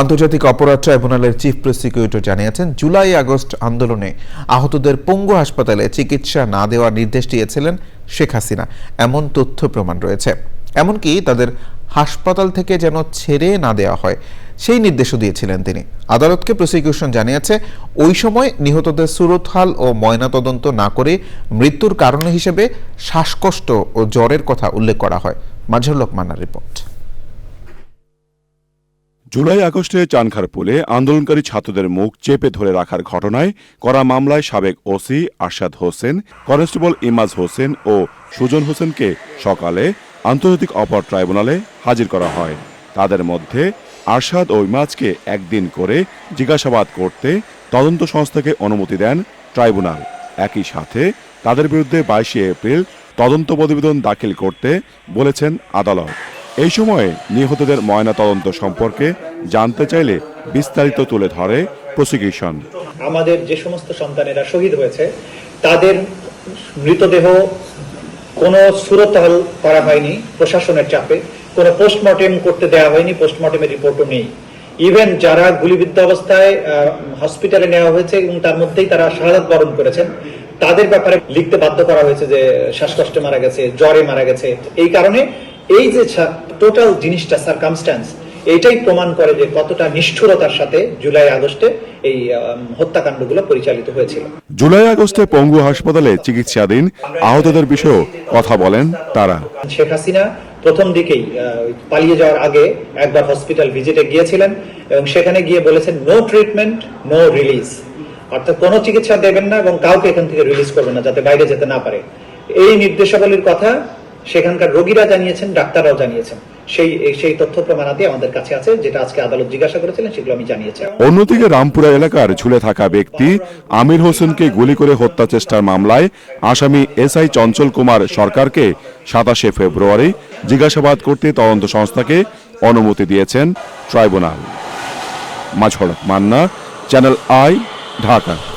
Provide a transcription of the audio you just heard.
আন্তর্জাতিক অপরাধ ট্রাইব্যুনালের চিফ প্রসিকিউটর জানিয়েছেন, জুলাই আগস্ট আন্দোলনে আহতদের পঙ্গু হাসপাতালে চিকিৎসা না দেওয়ার নির্দেশ দিয়েছিলেন শেখ হাসিনা। এমন তথ্য প্রমাণ রয়েছে। এমনকি তাদের হাসপাতাল থেকে যেন ছেড়ে না দেওয়া হয়, সেই নির্দেশও দিয়েছিলেন তিনি। আদালতকে প্রসিকিউশন জানিয়েছে, ওই সময় নিহতদের সুরতহাল ও ময়নাতদন্ত না করে মৃত্যুর কারণ হিসেবে শ্বাসকষ্ট ও জ্বরের কথা উল্লেখ করা হয়। মাঝর লোক মান্নার রিপোর্ট। জুলাই আগস্টে চানখারপুলে আন্দোলনকারী ছাত্রদের মুখ চেপে ধরে রাখার ঘটনায় করা মামলায় সাবেক ওসি আরশাদ হোসেন, কনস্টেবল ইমাজ হোসেন ও সুজন হোসেনকে সকালে আন্তর্জাতিক অপরাধ ট্রাইব্যুনালে হাজির করা হয়। তাদের মধ্যে আরশাদ ও ইমাজকে একদিন করে জিজ্ঞাসাবাদ করতে তদন্ত সংস্থাকে অনুমতি দেন ট্রাইব্যুনাল। একই সাথে তাদের বিরুদ্ধে বাইশে এপ্রিল তদন্ত প্রতিবেদন দাখিল করতে বলেছেন আদালত। এই সময়ে নিহতদের ময়না তদন্ত সম্পর্কে জানতে চাইলে বিস্তারিত তুলে ধরে প্রসিকিউশন। আমাদের যে সমস্ত সন্তানেরা শহীদ হয়েছে, তাদের মৃতদেহ কোনো সুরতহল করা হয়নি, প্রশাসনের চাপে। কোনো পোস্টমর্টেম করতে দেওয়া হয়নি পোস্টমর্টেমের রিপোর্টও নেই। ইভেন যারা গুলিবিদ্ধ অবস্থায় হসপিটালে নেওয়া হয়েছে এবং তার মধ্যেই তারা শাহাদাত বরণ করেছেন, তাদের ব্যাপারে লিখতে বাধ্য করা হয়েছে যে, শ্বাসকষ্টে মারা গেছে, জ্বরে মারা গেছে। এই কারণে এই যে টোটাল জিনিসটা সার্কামস্ট্যান্স এটাই প্রমাণ করে যে কতটা নিষ্ঠুরতার সাথে জুলাই আগস্টে এই হত্যাকাণ্ডগুলো পরিচালিত হয়েছিল। জুলাই আগস্টে পঙ্গু হাসপাতালে চিকিৎসাধীন আহতদের বিষয়েও কথা বলেন তারা। শেখ হাসিনা প্রথম দিকেই পালিয়ে যাওয়ার আগে একবার হসপিটাল ভিজিটে গিয়েছিলেন এবং সেখানে গিয়ে বলেছেন নো ট্রিটমেন্ট নো রিলিজ অর্থাৎ কোনো চিকিৎসা দেবেন না এবং কাউকে এখান থেকে রিলিজ করবেন না যাতে বাইরে যেতে না পারে। এই নির্দেশাবলীর কথা সেখানকার রোগীরা জানিয়েছেন, ডাক্তাররাও জানিয়েছেন। সেই সেই তথ্য প্রমাণাদি আমাদের কাছে আছে, যেটা আজকে আদালত জিজ্ঞাসা করেছিলেন, সেগুলো আমি জানিয়েছি। অন্যদিকে রামপুরা এলাকার ঝুলে থাকা ব্যক্তি আমির হোসেনকে গুলি করে হত্যা চেষ্টার মামলায় আসামি এসআই চঞ্চল কুমার সরকারকে সাতাশে ফেব্রুয়ারি জিজ্ঞাসাবাদ করতে তদন্ত সংস্থাকে অনুমতি দিয়েছেন ট্রাইব্যুনাল। মাঝড়ক মান্না, চ্যানেল আই, ঢাকা।